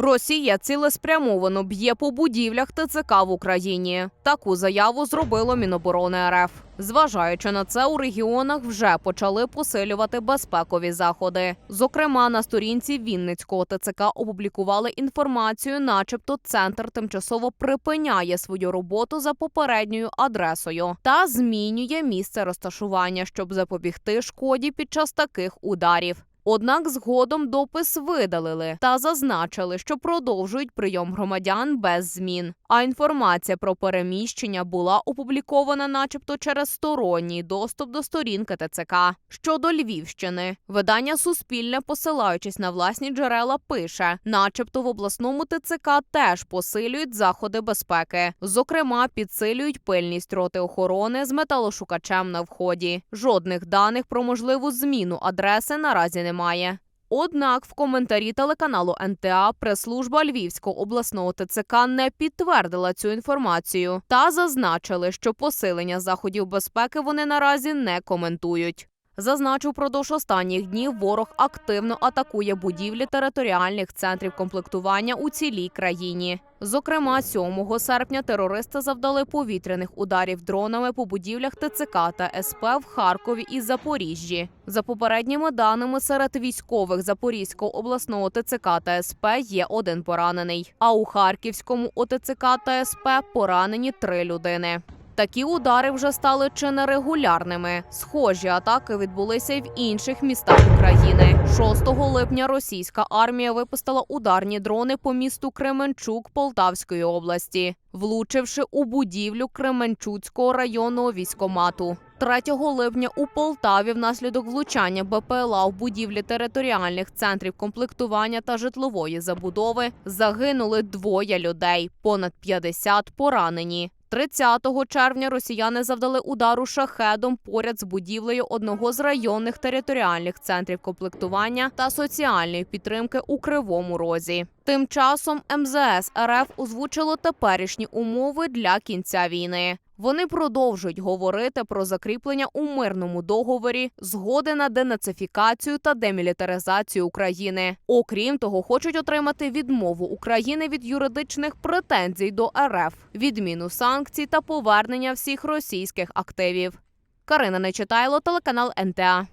Росія цілеспрямовано б'є по будівлях ТЦК в Україні. Таку заяву зробило Міноборони РФ. Зважаючи на це, у регіонах вже почали посилювати безпекові заходи. Зокрема, на сторінці Вінницького ТЦК опублікували інформацію, начебто центр тимчасово припиняє свою роботу за попередньою адресою та змінює місце розташування, щоб запобігти шкоді під час таких ударів. Однак згодом допис видалили та зазначили, що продовжують прийом громадян без змін. А інформація про переміщення була опублікована, начебто, через сторонній доступ до сторінки ТЦК. Щодо Львівщини, видання Суспільне, посилаючись на власні джерела, пише, начебто в обласному ТЦК теж посилюють заходи безпеки. Зокрема, підсилюють пильність роти охорони з металошукачем на вході. Жодних даних про можливу зміну адреси наразі немає. Однак в коментарі телеканалу НТА прес-служба Львівського обласного ТЦК не підтвердила цю інформацію та зазначили, що посилення заходів безпеки вони наразі не коментують. Зазначу, впродовж останніх днів ворог активно атакує будівлі територіальних центрів комплектування у цілій країні. Зокрема, 7 серпня терористи завдали повітряних ударів дронами по будівлях ТЦК та СП в Харкові і Запоріжжі. За попередніми даними, серед військових Запорізького обласного ТЦК та СП є один поранений. А у Харківському ОТЦК та СП поранені три людини. Такі удари вже стали чи не регулярними. Схожі атаки відбулися й в інших містах України. 6 липня російська армія випустила ударні дрони по місту Кременчук Полтавської області, влучивши у будівлю Кременчуцького районного військомату. 3 липня у Полтаві внаслідок влучання БПЛА в будівлі територіальних центрів комплектування та житлової забудови загинули двоє людей, понад 50 поранені. 30 червня росіяни завдали удару шахедом поряд з будівлею одного з районних територіальних центрів комплектування та соціальної підтримки у Кривому Розі. Тим часом МЗС РФ озвучило теперішні умови для кінця війни. Вони продовжують говорити про закріплення у мирному договорі, згоди на денацифікацію та демілітаризацію України. Окрім того, хочуть отримати відмову України від юридичних претензій до РФ, відміну санкцій та повернення всіх російських активів. Карина Нечитайло, телеканал НТА.